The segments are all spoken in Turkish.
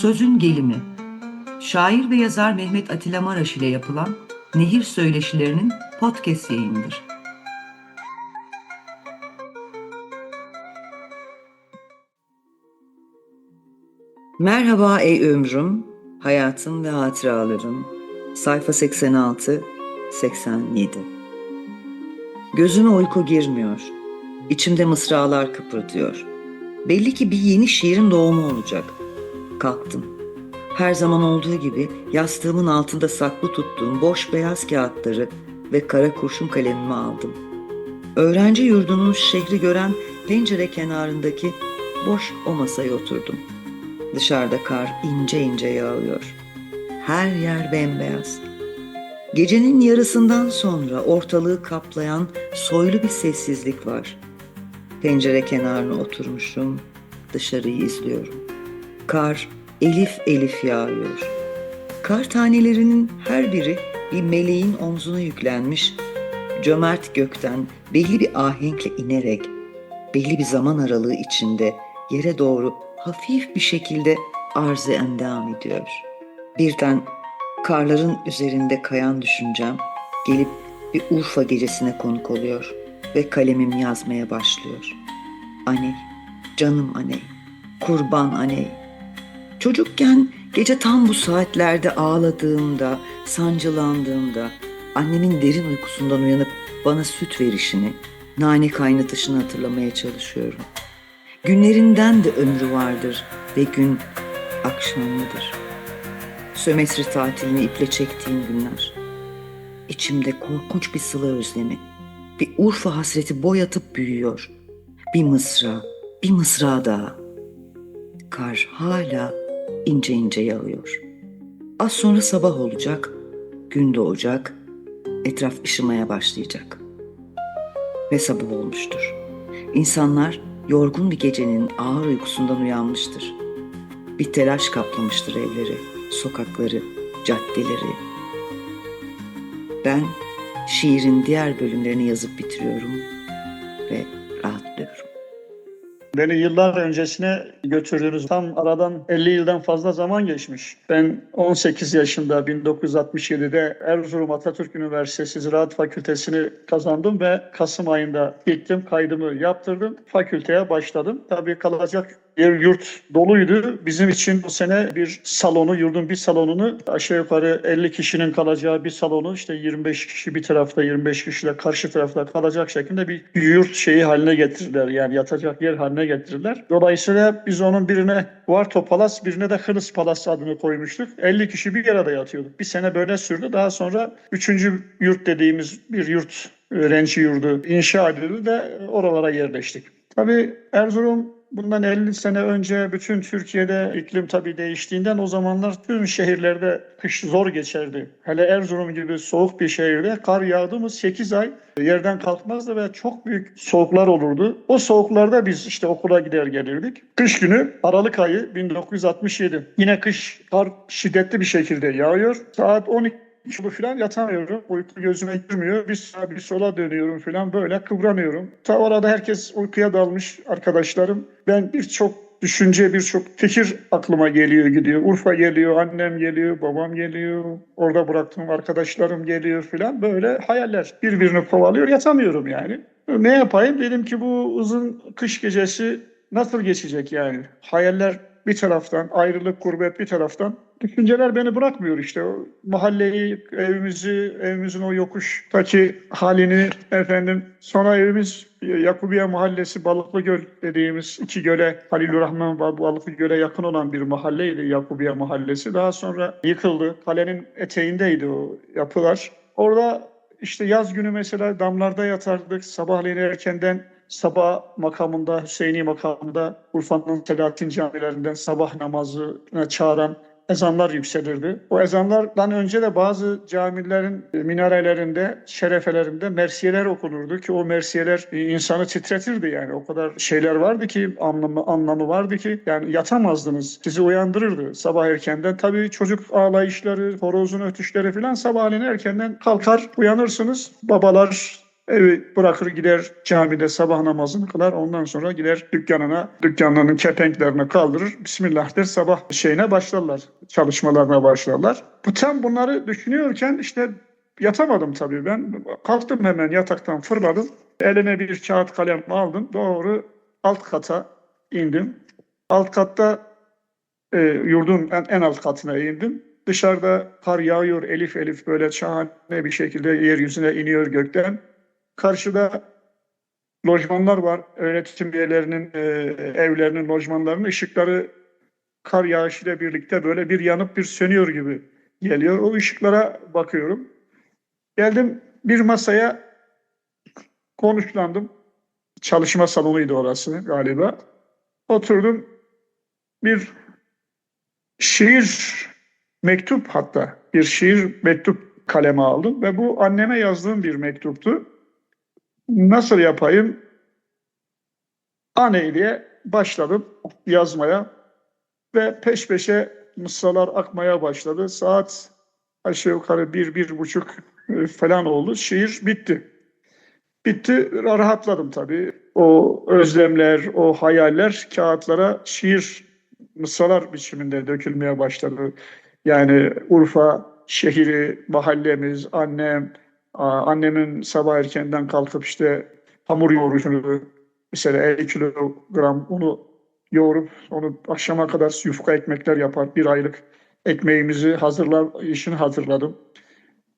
Sözün gelimi. Şair ve yazar Mehmet Atilla Maraş ile yapılan Nehir Söyleşilerinin podcast yayınıdır. Merhaba ey ömrüm, hayatım ve hatıralarım. Sayfa 86 87 Gözüme uyku girmiyor. İçimde mısralar kıpırdıyor. Belli ki bir yeni şiirin doğumu olacak. Kalktım. Her zaman olduğu gibi yastığımın altında saklı tuttuğum boş beyaz kağıtları ve kara kurşun kalemimi aldım. Öğrenci yurdunun şehri gören pencere kenarındaki boş o masaya oturdum. Dışarıda kar ince ince yağıyor. Her yer bembeyaz. Gecenin yarısından sonra ortalığı kaplayan soylu bir sessizlik var. Pencere kenarına oturmuşum, dışarıyı izliyorum. Kar elif elif yağıyor. Kar tanelerinin her biri bir meleğin omzuna yüklenmiş, cömert gökten belli bir ahenkle inerek, belli bir zaman aralığı içinde yere doğru hafif bir şekilde arz-ı endam ediyor. Birden karların üzerinde kayan düşüncem gelip bir Urfa gecesine konuk oluyor ve kalemim yazmaya başlıyor. Aney, canım aney, kurban aney. Çocukken gece tam bu saatlerde ağladığımda, sancılandığımda, annemin derin uykusundan uyanıp bana süt verişini, nane kaynatışını hatırlamaya çalışıyorum. Günlerinden de ömrü vardır ve gün akşamlıdır. Sömestr tatilini iple çektiğim günler. İçimde korkunç bir sıla özlemi, bir Urfa hasreti boyatıp büyüyor. Bir mısra, bir mısra daha. Kar hala ince ince yağıyor. Az sonra sabah olacak, gün doğacak, etraf ışımaya başlayacak. Ve sabah olmuştur. İnsanlar yorgun bir gecenin ağır uykusundan uyanmıştır. Bir telaş kaplamıştır evleri, sokakları, caddeleri. Ben şiirin diğer bölümlerini yazıp bitiriyorum ve. Beni yıllar öncesine götürdünüz. Tam aradan 50 yıldan fazla zaman geçmiş. Ben 18 yaşında 1967'de Erzurum Atatürk Üniversitesi Ziraat Fakültesini kazandım ve Kasım ayında gittim, kaydımı yaptırdım. Fakülteye başladım. Tabii kalacak yer yurt doluydu. Bizim için bu sene bir salonu, yurdun bir salonunu aşağı yukarı 50 kişinin kalacağı bir salonu işte 25 kişi bir tarafta 25 kişi de karşı tarafta kalacak şekilde bir yurt şeyi haline getirdiler. Yani yatacak yer haline getirdiler. Dolayısıyla biz onun birine Varto Palas birine de Hınıs Palas adını koymuştuk. 50 kişi bir arada yatıyorduk. Bir sene böyle sürdü. Daha sonra 3. yurt dediğimiz bir yurt öğrenci yurdu inşa edildi de oralara yerleştik. Tabii Erzurum Bundan 50 sene önce bütün Türkiye'de iklim tabii değiştiğinden o zamanlar tüm şehirlerde kış zor geçerdi. Hele Erzurum gibi soğuk bir şehirde kar yağdı mı 8 ay yerden kalkmazdı ve çok büyük soğuklar olurdu. O soğuklarda biz işte okula gider gelirdik. Kış günü Aralık ayı 1967. Yine kış kar şiddetli bir şekilde yağıyor. Saat 12 Şunu falan yatamıyorum. Uyku gözüme girmiyor. Bir sağa bir sola dönüyorum falan böyle kıvranıyorum. Ta orada herkes uykuya dalmış arkadaşlarım. Ben birçok düşünce, birçok fikir aklıma geliyor gidiyor. Urfa geliyor, annem geliyor, babam geliyor. Orada bıraktığım arkadaşlarım geliyor falan. Böyle hayaller birbirini kovalıyor. Yatamıyorum yani. Ne yapayım? Dedim ki bu uzun kış gecesi nasıl geçecek yani? Hayaller bir taraftan, ayrılık, gurbet bir taraftan. Düşünceler beni bırakmıyor işte. O mahalleyi, evimizi, evimizin o yokuştaki halini efendim. Sonra evimiz Yakubiye Mahallesi Balıklı Göl dediğimiz iki göle Halilur Rahman Balıklı Göl'e yakın olan bir mahalleydi Yakubiye Mahallesi. Daha sonra yıkıldı. Kalenin eteğindeydi o yapılar. Orada işte yaz günü mesela damlarda yatardık. Sabahleyin erkenden sabah makamında, Hüseyini makamında Urfa'nın Selahattin camilerinden sabah namazına çağıran ezanlar yükselirdi. O ezanlardan önce de bazı camilerin minarelerinde, şerefelerinde mersiyeler okunurdu ki o mersiyeler insanı titretirdi yani. O kadar şeyler vardı ki anlamı, anlamı vardı ki yani yatamazdınız. Sizi uyandırırdı sabah erkenden. Tabii çocuk ağlayışları, horozun ötüşleri falan sabahleyin erkenden kalkar uyanırsınız. Babalar Evi bırakır gider camide sabah namazını kılar. Ondan sonra gider dükkanına, dükkanlarının kepenklerini kaldırır. Bismillah der sabah şeyine başlarlar. Çalışmalarına başlarlar. Bu tam bunları düşünüyorken işte yatamadım tabii ben. Kalktım hemen yataktan fırladım. Elime bir kağıt kalem aldım. Doğru alt kata indim. Alt katta e, yurdun en, en alt katına indim. Dışarıda kar yağıyor elif elif böyle şahane bir şekilde yeryüzüne iniyor gökten. Karşıda lojmanlar var. Öğretim üyelerinin e, evlerinin lojmanlarının ışıkları kar yağışıyla birlikte böyle bir yanıp bir sönüyor gibi geliyor. O ışıklara bakıyorum. Geldim bir masaya konuşlandım. Çalışma salonuydu orası galiba. Oturdum. Bir şiir mektup hatta bir şiir mektup kaleme aldım ve bu anneme yazdığım bir mektuptu. Nasıl yapayım? Anne diye başladım yazmaya ve peş peşe mısralar akmaya başladı. Saat aşağı yukarı bir, bir buçuk e, falan oldu. Şiir bitti. Bitti, rahatladım tabii. O özlemler, o hayaller kağıtlara şiir, mısralar biçiminde dökülmeye başladı. Yani Urfa şehri, mahallemiz, annem, annemin sabah erkenden kalkıp işte hamur yoğuruşunu, mesela 50 kilogram unu yoğurup onu akşama kadar yufka ekmekler yapar. Bir aylık ekmeğimizi hazırlar, işini hazırladım.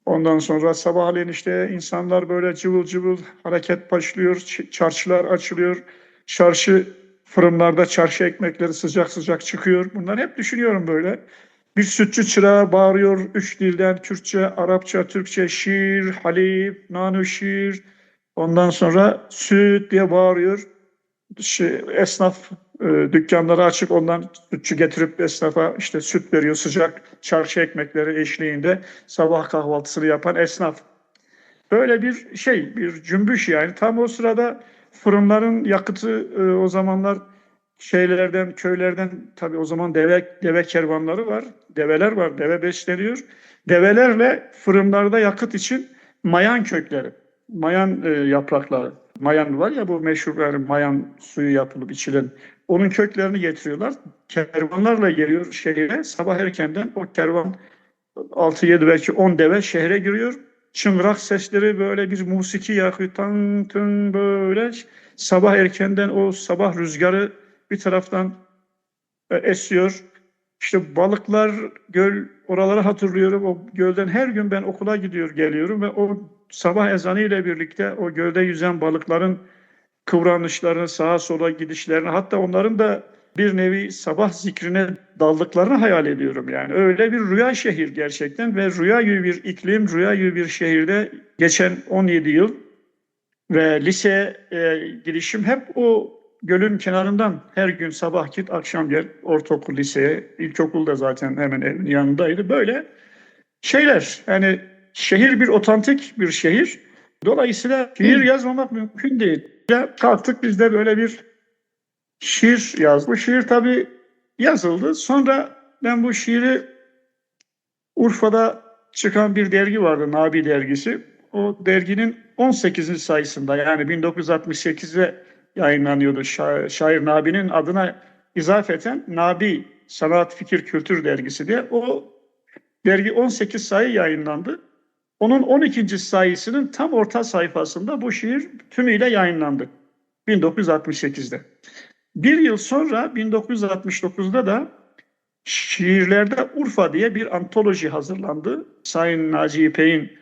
Ondan sonra sabahleyin işte insanlar böyle cıvıl cıvıl hareket başlıyor, çarşılar açılıyor. Çarşı fırınlarda çarşı ekmekleri sıcak sıcak çıkıyor. Bunları hep düşünüyorum böyle. Bir sütçü çırağı bağırıyor üç dilden Kürtçe, Arapça, Türkçe, şiir, halip, nanuşir. Ondan sonra süt diye bağırıyor. Şey, esnaf e, dükkanları açık ondan sütçü getirip esnafa işte süt veriyor sıcak çarşı ekmekleri eşliğinde sabah kahvaltısını yapan esnaf. Böyle bir şey bir cümbüş yani tam o sırada fırınların yakıtı e, o zamanlar şeylerden köylerden tabii o zaman deve deve kervanları var develer var deve besleniyor develerle fırınlarda yakıt için mayan kökleri mayan e, yaprakları mayan var ya bu meşhur yani mayan suyu yapılıp içilen onun köklerini getiriyorlar. Kervanlarla geliyor şehre. Sabah erkenden o kervan 6-7 belki 10 deve şehre giriyor. Çıngırak sesleri böyle bir musiki yakıyor. Tın tın böyle. Sabah erkenden o sabah rüzgarı bir taraftan e, esiyor. İşte balıklar, göl, oraları hatırlıyorum. O gölden her gün ben okula gidiyor geliyorum ve o sabah ezanı ile birlikte o gölde yüzen balıkların kıvranışlarını, sağa sola gidişlerini hatta onların da bir nevi sabah zikrine daldıklarını hayal ediyorum yani. Öyle bir rüya şehir gerçekten ve rüya gibi bir iklim, rüya gibi bir şehirde geçen 17 yıl ve lise e, girişim hep o gölün kenarından her gün sabah git, akşam gel, ortaokul, liseye, ilkokulda zaten hemen evin yanındaydı. Böyle şeyler yani şehir bir otantik bir şehir. Dolayısıyla şiir yazmamak mümkün değil. Ya kalktık biz de böyle bir şiir yazdık. Bu şiir tabii yazıldı. Sonra ben bu şiiri Urfa'da çıkan bir dergi vardı, Nabi dergisi. O derginin 18. sayısında yani 1968'de yayınlanıyordu. Şa- şair Nabi'nin adına izafeten Nabi Sanat Fikir Kültür dergisi diye. O dergi 18 sayı yayınlandı. Onun 12. sayısının tam orta sayfasında bu şiir tümüyle yayınlandı. 1968'de. Bir yıl sonra 1969'da da şiirlerde Urfa diye bir antoloji hazırlandı. Sayın Naci İpek'in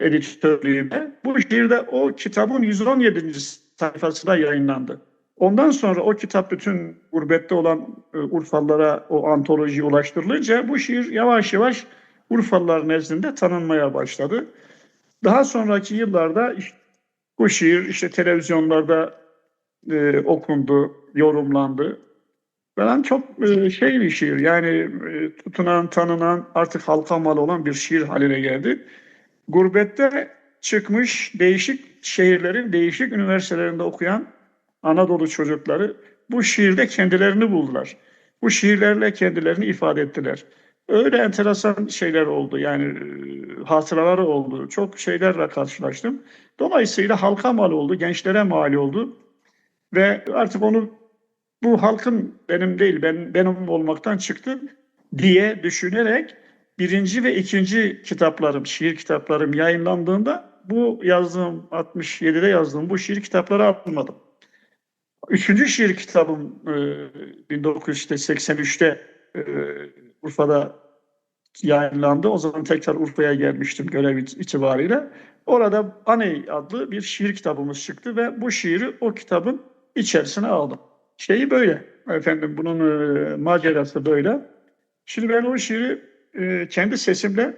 editörlüğünde. Bu şiirde o kitabın 117. sayfasında yayınlandı. Ondan sonra o kitap bütün gurbette olan e, Urfalılara o antoloji ulaştırılınca bu şiir yavaş yavaş Urfalılar nezdinde tanınmaya başladı. Daha sonraki yıllarda işte bu şiir işte televizyonlarda e, okundu, yorumlandı. Falan çok e, şey bir şiir. Yani e, tutunan, tanınan, artık halka mal olan bir şiir haline geldi. Gurbette çıkmış değişik şehirlerin, değişik üniversitelerinde okuyan Anadolu çocukları bu şiirde kendilerini buldular. Bu şiirlerle kendilerini ifade ettiler. Öyle enteresan şeyler oldu yani e, hatıraları oldu. Çok şeylerle karşılaştım. Dolayısıyla halka mal oldu, gençlere mal oldu. Ve artık onu bu halkın benim değil, ben benim olmaktan çıktı diye düşünerek birinci ve ikinci kitaplarım, şiir kitaplarım yayınlandığında bu yazdığım 67'de yazdığım bu şiir kitapları atmadım. Üçüncü şiir kitabım e, 1983'te e, Urfa'da yayınlandı. O zaman tekrar Urfa'ya gelmiştim görev itibariyle. Orada Aney adlı bir şiir kitabımız çıktı ve bu şiiri o kitabın içerisine aldım. Şeyi böyle efendim bunun e, macerası böyle. Şimdi ben o şiiri e, kendi sesimle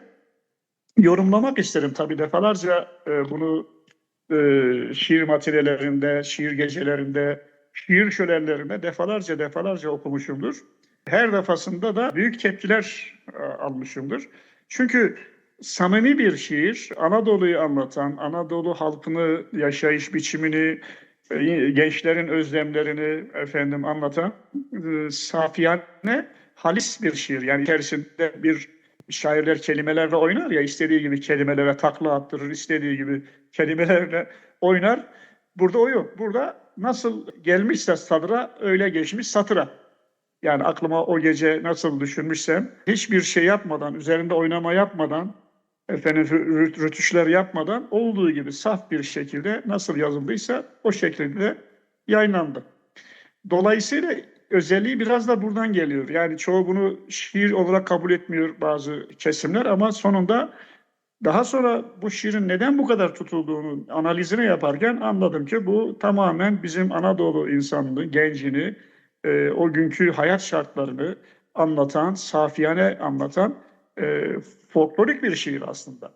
yorumlamak isterim tabii defalarca e, bunu e, şiir materyallerinde, şiir gecelerinde, şiir şölenlerinde defalarca defalarca okumuşumdur. Her defasında da büyük tepkiler e, almışımdır. Çünkü samimi bir şiir, Anadolu'yu anlatan, Anadolu halkını, yaşayış biçimini, e, gençlerin özlemlerini efendim anlatan e, safiyane, halis bir şiir. Yani içerisinde bir şairler kelimelerle oynar ya istediği gibi kelimelere takla attırır, istediği gibi kelimelerle oynar. Burada o yok. Burada nasıl gelmişse sadıra öyle geçmiş satıra. Yani aklıma o gece nasıl düşünmüşsem hiçbir şey yapmadan, üzerinde oynama yapmadan, efendim rü- rütüşler yapmadan olduğu gibi saf bir şekilde nasıl yazıldıysa o şekilde yayınlandı. Dolayısıyla özelliği biraz da buradan geliyor. Yani çoğu bunu şiir olarak kabul etmiyor bazı kesimler ama sonunda daha sonra bu şiirin neden bu kadar tutulduğunu analizini yaparken anladım ki bu tamamen bizim Anadolu insanını, gencini, e, o günkü hayat şartlarını anlatan, safiyane anlatan e, folklorik bir şiir aslında.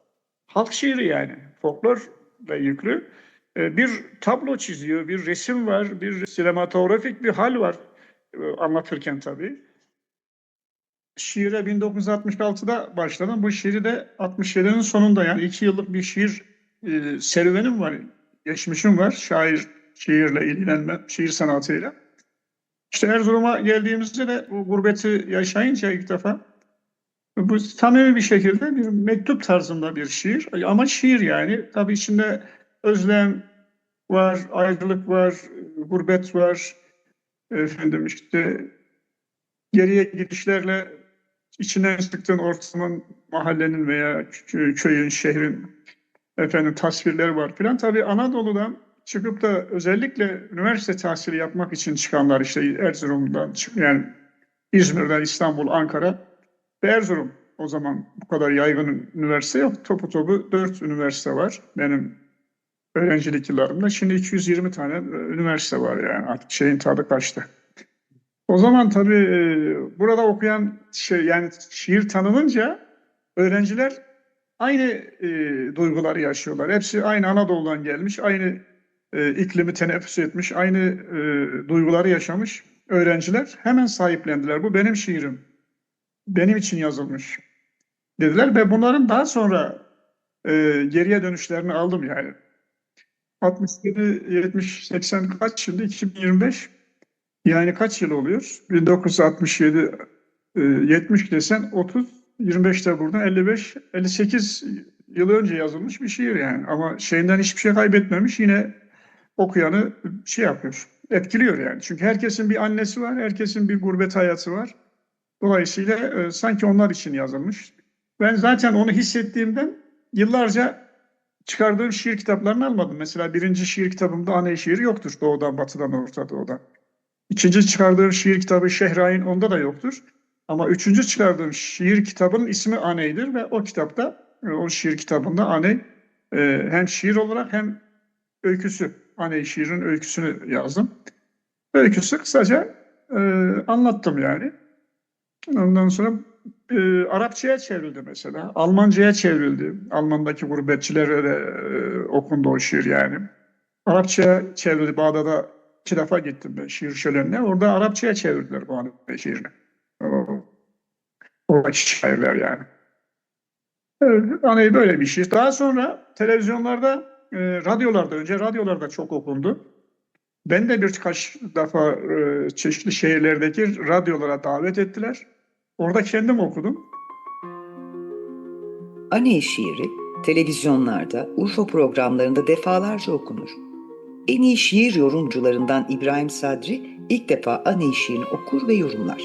Halk şiiri yani, folklorla yüklü. E, bir tablo çiziyor, bir resim var, bir sinematografik bir hal var anlatırken tabii. Şiire 1966'da başladım. Bu şiiri de 67'nin sonunda yani iki yıllık bir şiir e, serüvenim var. Geçmişim var. Şair, şiirle ilgilenme, şiir sanatıyla. İşte Erzurum'a geldiğimizde de bu gurbeti yaşayınca ilk defa bu samimi bir şekilde bir mektup tarzında bir şiir. Ama şiir yani. Tabii içinde özlem var, ayrılık var, gurbet var. Efendim işte geriye gidişlerle içine sıktığın ortamın, mahallenin veya kö- köyün, şehrin efendim tasvirleri var filan. Tabii Anadolu'dan çıkıp da özellikle üniversite tahsili yapmak için çıkanlar işte Erzurum'dan yani İzmir'den İstanbul, Ankara ve Erzurum. O zaman bu kadar yaygın üniversite yok. Topu topu dört üniversite var benim öğrencilik yıllarımda. Şimdi 220 tane e, üniversite var yani artık şeyin tadı kaçtı. O zaman tabii e, burada okuyan şey yani şiir tanınınca öğrenciler aynı e, duyguları yaşıyorlar. Hepsi aynı Anadolu'dan gelmiş, aynı e, iklimi teneffüs etmiş, aynı e, duyguları yaşamış öğrenciler hemen sahiplendiler. Bu benim şiirim. Benim için yazılmış dediler ve bunların daha sonra e, geriye dönüşlerini aldım yani. 67, 70, 80 kaç şimdi? 2025. Yani kaç yıl oluyor? 1967, e, 70 desen 30, 25 de buradan 55, 58 yıl önce yazılmış bir şiir yani. Ama şeyinden hiçbir şey kaybetmemiş. Yine okuyanı şey yapıyor, etkiliyor yani. Çünkü herkesin bir annesi var, herkesin bir gurbet hayatı var. Dolayısıyla e, sanki onlar için yazılmış. Ben zaten onu hissettiğimden yıllarca çıkardığım şiir kitaplarını almadım. Mesela birinci şiir kitabımda Aney şiiri yoktur. Doğudan, batıdan, Orta Doğudan. İkinci çıkardığım şiir kitabı Şehrain onda da yoktur. Ama üçüncü çıkardığım şiir kitabının ismi Aney'dir ve o kitapta, e, o şiir kitabında Aney e, hem şiir olarak hem öyküsü, Aney şiirin öyküsünü yazdım. Öyküsü kısaca e, anlattım yani. Ondan sonra e, Arapçaya çevrildi mesela. Almancaya çevrildi. Almandaki gurbetçilere de e, okundu o şiir yani. Arapçaya çevrildi. Bağdat'a iki defa gittim ben şiir şölenine. Orada Arapçaya çevirdiler bu anı şiirini. Oradaki şairler yani. Evet, hani böyle bir şiir. Daha sonra televizyonlarda, e, radyolarda, önce radyolarda çok okundu. Ben de birkaç defa e, çeşitli şehirlerdeki radyolara davet ettiler. Orada kendim okudum. Aney şiiri televizyonlarda, Urfa programlarında defalarca okunur. En iyi şiir yorumcularından İbrahim Sadri ilk defa Aney şiirini okur ve yorumlar.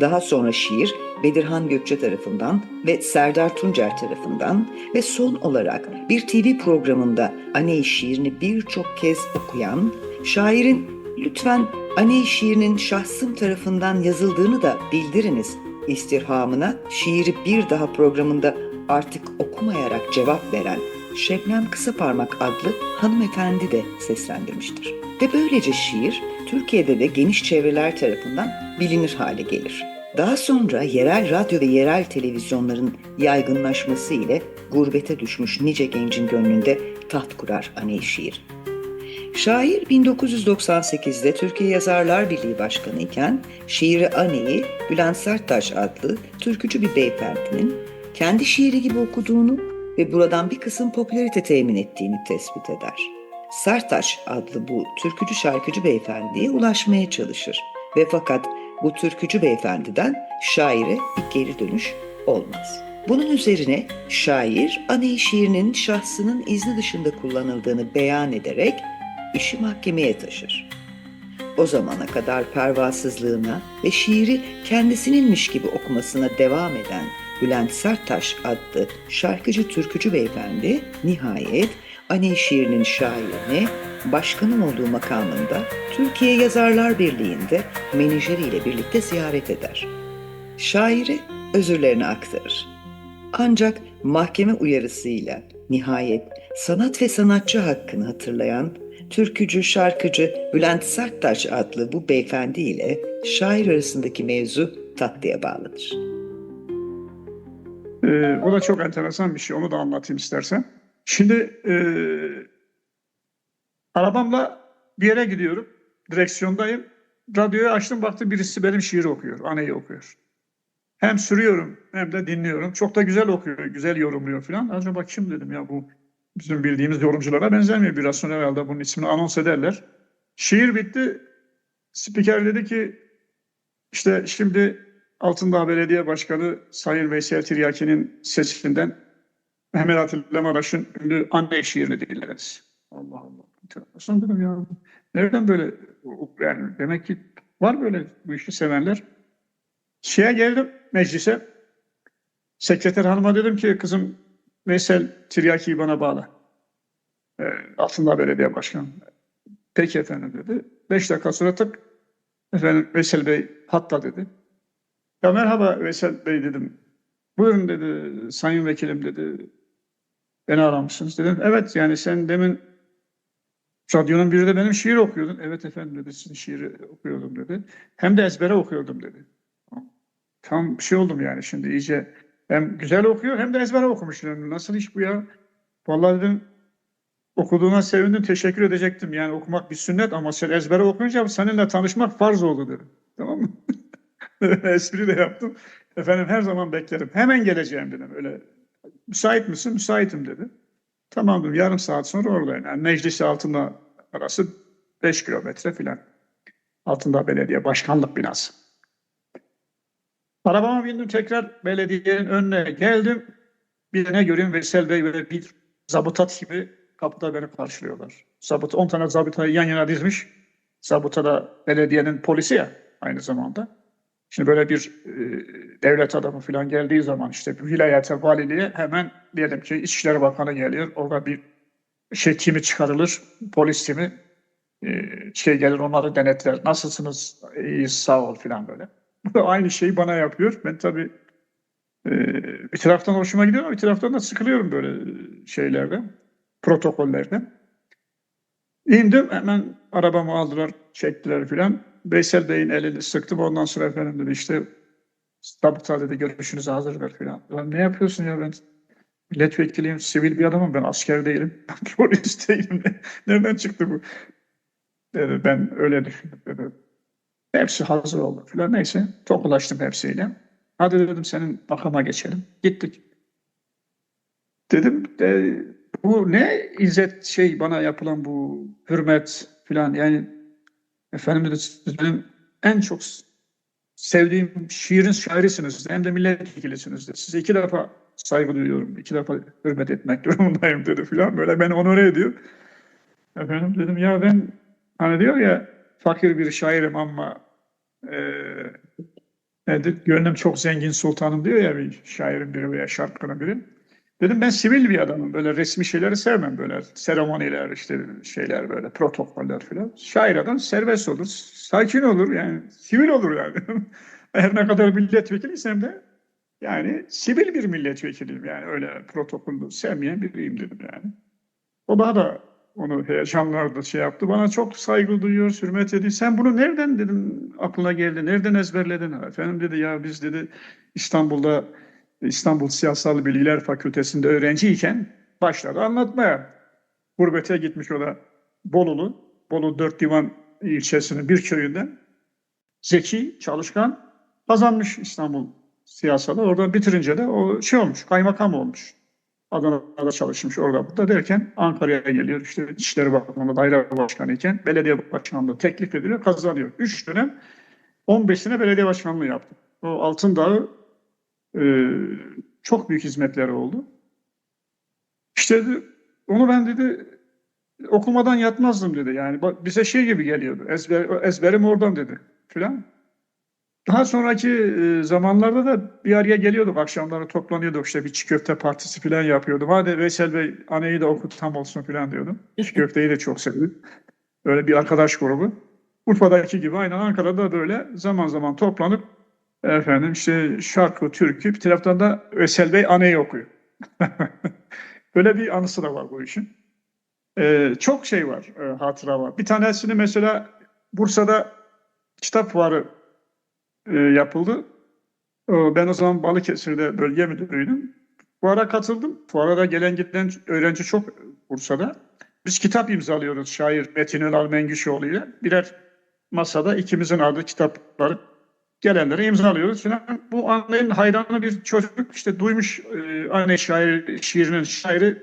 Daha sonra şiir Bedirhan Gökçe tarafından ve Serdar Tuncer tarafından ve son olarak bir TV programında Aney şiirini birçok kez okuyan, şairin lütfen Aney şiirinin şahsım tarafından yazıldığını da bildiriniz istirhamına şiiri bir daha programında artık okumayarak cevap veren Şebnem Kısaparmak adlı hanımefendi de seslendirmiştir. Ve böylece şiir Türkiye'de de geniş çevreler tarafından bilinir hale gelir. Daha sonra yerel radyo ve yerel televizyonların yaygınlaşması ile gurbete düşmüş nice gencin gönlünde taht kurar Aney şiir. Şair 1998'de Türkiye Yazarlar Birliği Başkanı iken şiiri Ane'yi Bülent Serttaş adlı türkücü bir beyefendinin kendi şiiri gibi okuduğunu ve buradan bir kısım popülarite temin ettiğini tespit eder. Serttaş adlı bu türkücü şarkıcı beyefendiye ulaşmaya çalışır ve fakat bu türkücü beyefendiden şaire bir geri dönüş olmaz. Bunun üzerine şair Aney şiirinin şahsının izni dışında kullanıldığını beyan ederek işi mahkemeye taşır. O zamana kadar pervasızlığına ve şiiri kendisininmiş gibi okumasına devam eden Bülent Serttaş adlı şarkıcı türkücü beyefendi nihayet Aney şiirinin şairini başkanım olduğu makamında Türkiye Yazarlar Birliği'nde menajeriyle birlikte ziyaret eder. Şairi özürlerini aktarır. Ancak mahkeme uyarısıyla nihayet sanat ve sanatçı hakkını hatırlayan türkücü şarkıcı Bülent Serttaş adlı bu beyefendi ile şair arasındaki mevzu tatlıya bağlanır. Ee, o da çok enteresan bir şey. Onu da anlatayım istersen. Şimdi e, arabamla bir yere gidiyorum. Direksiyondayım. Radyoyu açtım baktım birisi benim şiiri okuyor. Aneyi okuyor. Hem sürüyorum hem de dinliyorum. Çok da güzel okuyor. Güzel yorumluyor falan. Acaba kim dedim ya bu bizim bildiğimiz yorumculara benzemiyor. Biraz sonra herhalde bunun ismini anons ederler. Şiir bitti. Spiker dedi ki işte şimdi Altındağ Belediye Başkanı Sayın Veysel Tiryaki'nin sesinden Mehmet Atilla Maraş'ın ünlü anne şiirini dinlediniz. Allah Allah. Enteresan dedim ya. Nereden böyle yani demek ki var böyle bu işi sevenler. Şeye geldim meclise. Sekreter hanıma dedim ki kızım Veysel Tiryaki'yi bana bağla. Ee, Altındağ Belediye Başkanı. Peki efendim dedi. Beş dakika sonra tık efendim Veysel Bey hatta dedi. Ya merhaba Veysel Bey dedim. Buyurun dedi sayın vekilim dedi. Beni aramışsınız dedim. Evet yani sen demin radyonun biri de benim şiir okuyordun. Evet efendim dedi sizin şiiri okuyordum dedi. Hem de ezbere okuyordum dedi. Tam şey oldum yani şimdi iyice hem güzel okuyor hem de ezbere okumuş. dedim. Nasıl iş bu ya? Vallahi dedim okuduğuna sevindim teşekkür edecektim. Yani okumak bir sünnet ama sen ezbere okuyunca seninle tanışmak farz oldu dedim. Tamam mı? Espri de yaptım. Efendim her zaman beklerim. Hemen geleceğim dedim. Öyle müsait misin? Müsaitim dedi. Tamam dedim. Yarım saat sonra oradayım. Yani meclis altında arası 5 kilometre filan. Altında belediye başkanlık binası. Arabama bindim tekrar belediyenin önüne geldim. Bir ne göreyim Veysel Bey böyle bir zabıtat gibi kapıda beni karşılıyorlar. Zabıt 10 tane zabıtayı yan yana dizmiş. Zabıta da belediyenin polisi ya aynı zamanda. Şimdi böyle bir e, devlet adamı falan geldiği zaman işte vilayete, valiliğe hemen diyelim ki İçişleri Bakanı geliyor. Orada bir şey timi çıkarılır, polis timi e, şey gelir onları denetler. Nasılsınız? İyiyiz, sağ ol falan böyle. Aynı şeyi bana yapıyor. Ben tabii e, bir taraftan hoşuma gidiyor ama bir taraftan da sıkılıyorum böyle şeylerde, protokollerde. İndim hemen arabamı aldılar, çektiler filan. Veysel Bey'in elini sıktım. Ondan sonra efendim dedi işte Zabıta dedi görüşünüze hazır ver filan. Lan ne yapıyorsun ya ben milletvekiliyim, sivil bir adamım ben asker değilim. Polis değilim. Nereden çıktı bu? Dedi, ben öyle düşündüm dedi. Hepsi hazır oldu filan. Neyse tokulaştım hepsiyle. Hadi dedim senin makama geçelim. Gittik. Dedim de, bu ne izzet şey bana yapılan bu hürmet filan yani efendim dedi en çok sevdiğim şiirin şairisiniz hem de milletvekilisiniz dedi. Size iki defa saygı duyuyorum. İki defa hürmet etmek durumundayım dedi filan. Böyle beni onore ediyor. Efendim dedim ya ben hani diyor ya fakir bir şairim ama nedir? Gönlüm çok zengin sultanım diyor ya bir şairin biri veya şarkının biri. Dedim ben sivil bir adamım. Böyle resmi şeyleri sevmem. Böyle seremoniler işte şeyler böyle protokoller falan. Şair adam serbest olur. Sakin olur yani. Sivil olur yani. Her ne kadar milletvekiliysem de yani sivil bir milletvekiliyim yani. Öyle protokolü sevmeyen biriyim dedim yani. O daha da onu heyecanlarda şey yaptı. Bana çok saygı duyuyor, hürmet ediyor. Sen bunu nereden dedim aklına geldi, nereden ezberledin? Efendim dedi ya biz dedi İstanbul'da İstanbul Siyasal Bilgiler Fakültesi'nde öğrenciyken başladı anlatmaya. Gurbete gitmiş o da Bolulu, Bolu Dört Divan ilçesinin bir köyünden. Zeki, çalışkan, kazanmış İstanbul siyasalı. Orada bitirince de o şey olmuş, kaymakam olmuş. Adana'da çalışmış orada burada derken Ankara'ya geliyor. İşte İçişleri Bakanlığı daire başkanı iken belediye başkanlığı teklif ediliyor, kazanıyor. Üç dönem 15'ine belediye başkanlığı yaptı. O Altındağ'ı e, çok büyük hizmetleri oldu. İşte onu ben dedi okumadan yatmazdım dedi. Yani bize şey gibi geliyordu. Ezber, ezberim oradan dedi filan. Daha sonraki e, zamanlarda da bir araya geliyorduk. Akşamları toplanıyorduk. işte bir çiğ köfte partisi falan yapıyordum. Hadi Veysel Bey anneyi de okut tam olsun filan diyordum. Çiğ köfteyi de çok sevdim. Öyle bir arkadaş grubu. Urfa'daki gibi aynen Ankara'da böyle zaman zaman toplanıp efendim işte şarkı, türkü bir taraftan da Veysel Bey anneyi okuyor. Böyle bir anısı da var bu işin. Ee, çok şey var, e, hatıra var. Bir tanesini mesela Bursa'da kitap fuarı e, yapıldı. E, ben o zaman Balıkesir'de bölge müdürüydüm. Fuara katıldım. Fuara da gelen giden öğrenci çok Bursa'da. Biz kitap imzalıyoruz şair Metin Ünal Mengüşoğlu ile. Birer masada ikimizin adı kitapları gelenlere imzalıyoruz falan. Bu annenin hayranı bir çocuk işte duymuş e, anne şair şiirinin şairi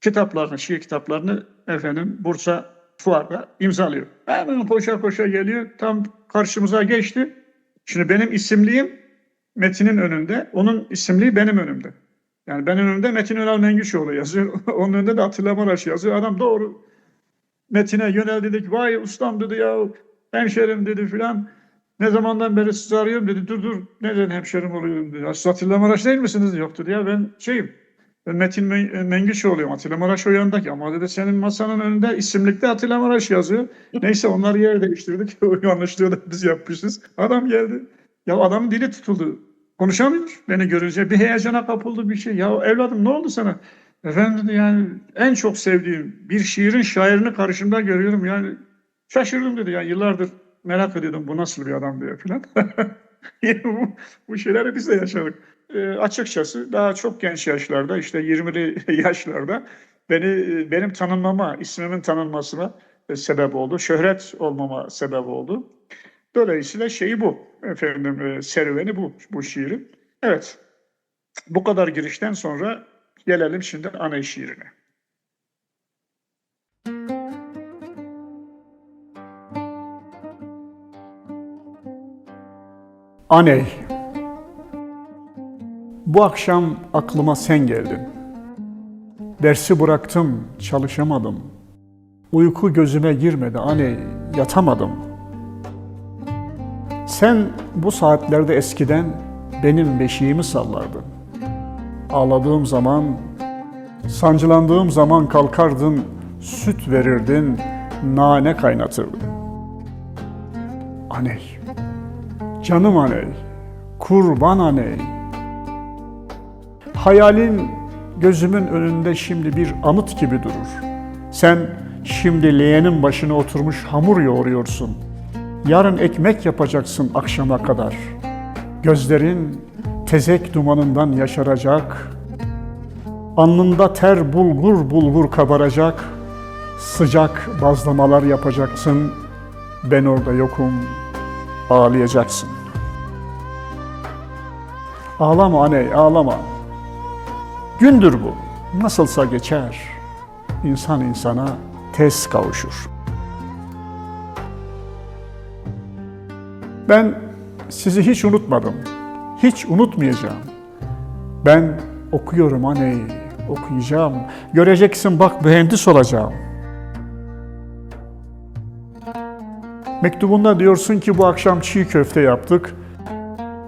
kitaplarını, şiir kitaplarını efendim Bursa fuarda imzalıyor. Hemen koşa koşa geliyor. Tam karşımıza geçti. Şimdi benim isimliğim Metin'in önünde, onun isimliği benim önümde. Yani benim önümde Metin Önal Mengüşoğlu yazıyor. onun önünde de Atilla Maraş yazıyor. Adam doğru Metin'e yöneldi dedi ki vay ustam dedi ya hemşerim dedi filan. Ne zamandan beri sizi arıyorum dedi. Dur dur neden hemşerim oluyorum dedi. Atilla Maraş değil misiniz? Yok dedi ya ben şeyim. Ben Metin Men- Mengüşoğlu'yum. Atilla Maraş o yanındaki. Ama dedi senin masanın önünde isimlikte Atilla Maraş yazıyor. Neyse onlar yer değiştirdik. O yanlışlığı da biz yapmışız. Adam geldi. Ya adamın dili tutuldu. Konuşamıyor. Beni görünce bir heyecana kapıldı bir şey. Ya evladım ne oldu sana? Efendim dedi yani en çok sevdiğim bir şiirin şairini karşımda görüyorum. Yani şaşırdım dedi. Yani yıllardır merak ediyordum bu nasıl bir adam diye filan. Bu, bu şeyleri biz de yaşadık. E, açıkçası daha çok genç yaşlarda işte 20'li yaşlarda beni benim tanınmama, ismimin tanınmasına e, sebep oldu. Şöhret olmama sebep oldu. Dolayısıyla şeyi bu. Efendim e, serüveni bu bu şiirin. Evet. Bu kadar girişten sonra gelelim şimdi ana şiirine. Aney. Bu akşam aklıma sen geldin. Dersi bıraktım, çalışamadım. Uyku gözüme girmedi aney, yatamadım. Sen bu saatlerde eskiden benim beşiğimi sallardın. Ağladığım zaman, sancılandığım zaman kalkardın, süt verirdin, nane kaynatırdın. Aney. Canım aney, kurban aney. Hayalin gözümün önünde şimdi bir anıt gibi durur. Sen şimdi leğenin başına oturmuş hamur yoğuruyorsun. Yarın ekmek yapacaksın akşama kadar. Gözlerin tezek dumanından yaşaracak. Alnında ter bulgur bulgur kabaracak. Sıcak bazlamalar yapacaksın. Ben orada yokum, ağlayacaksın. Ağlama aney, ağlama. Gündür bu. Nasılsa geçer. İnsan insana tez kavuşur. Ben sizi hiç unutmadım. Hiç unutmayacağım. Ben okuyorum aney, okuyacağım. Göreceksin bak mühendis olacağım. Mektubunda diyorsun ki bu akşam çiğ köfte yaptık.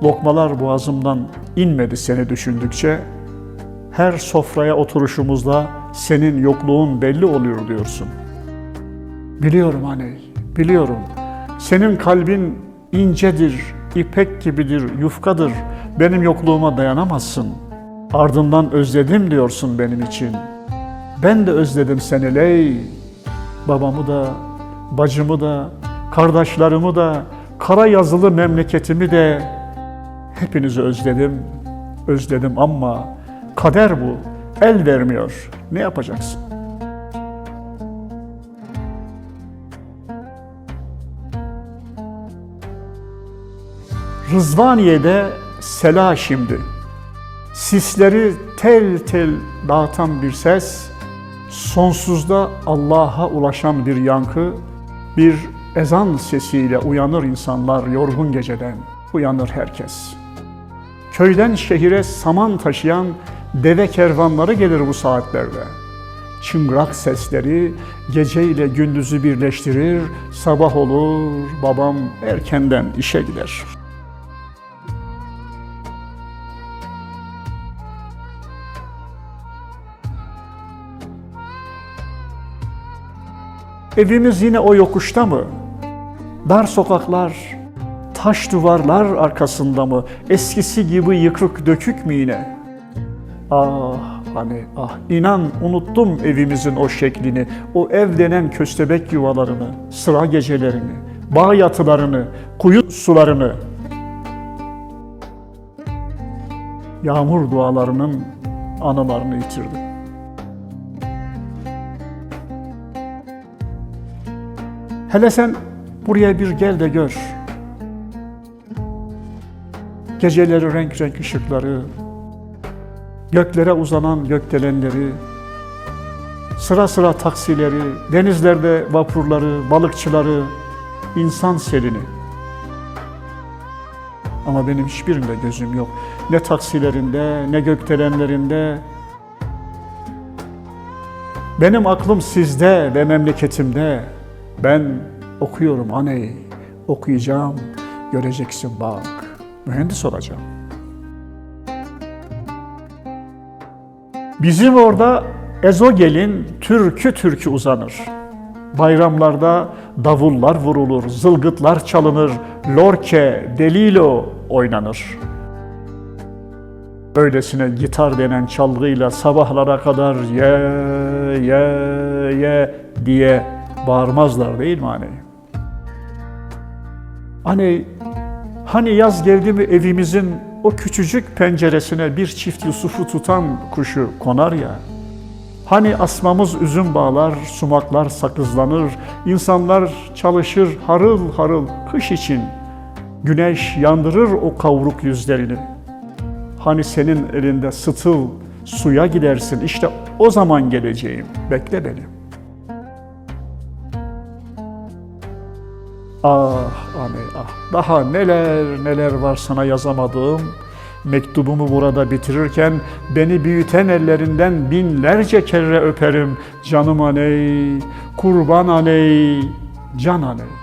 Lokmalar boğazımdan inmedi seni düşündükçe. Her sofraya oturuşumuzda senin yokluğun belli oluyor diyorsun. Biliyorum aney, biliyorum. Senin kalbin incedir, ipek gibidir, yufkadır. Benim yokluğuma dayanamazsın. Ardından özledim diyorsun benim için. Ben de özledim seni ley. Babamı da, bacımı da, kardeşlerimi de, kara yazılı memleketimi de hepinizi özledim. Özledim ama kader bu. El vermiyor. Ne yapacaksın? Rızvaniye'de sela şimdi. Sisleri tel tel dağıtan bir ses, sonsuzda Allah'a ulaşan bir yankı, bir ezan sesiyle uyanır insanlar yorgun geceden, uyanır herkes. Köyden şehire saman taşıyan deve kervanları gelir bu saatlerde. Çıngırak sesleri gece ile gündüzü birleştirir, sabah olur, babam erkenden işe gider.'' Evimiz yine o yokuşta mı? Dar sokaklar, taş duvarlar arkasında mı? Eskisi gibi yıkık dökük mü yine? Ah hani ah inan unuttum evimizin o şeklini, o ev denen köstebek yuvalarını, sıra gecelerini, bağ yatılarını, kuyu sularını. Yağmur dualarının anılarını yitirdim. Hele sen buraya bir gel de gör. Geceleri renk renk ışıkları, göklere uzanan gökdelenleri, sıra sıra taksileri, denizlerde vapurları, balıkçıları, insan selini. Ama benim hiçbirinde gözüm yok. Ne taksilerinde, ne gökdelenlerinde. Benim aklım sizde ve memleketimde. Ben okuyorum aney, okuyacağım, göreceksin bak, mühendis olacağım. Bizim orada ezogelin türkü türkü uzanır. Bayramlarda davullar vurulur, zılgıtlar çalınır, lorke, delilo oynanır. Böylesine gitar denen çalgıyla sabahlara kadar ye ye ye diye bağırmazlar değil mi hani? Hani hani yaz geldi mi evimizin o küçücük penceresine bir çift Yusuf'u tutan kuşu konar ya. Hani asmamız üzüm bağlar, sumaklar sakızlanır, insanlar çalışır harıl harıl kış için. Güneş yandırır o kavruk yüzlerini. Hani senin elinde sıtıl, suya gidersin, işte o zaman geleceğim, bekle beni. Ah anne ah, daha neler neler var sana yazamadığım. Mektubumu burada bitirirken beni büyüten ellerinden binlerce kere öperim. Canım aney, kurban aney, can aney.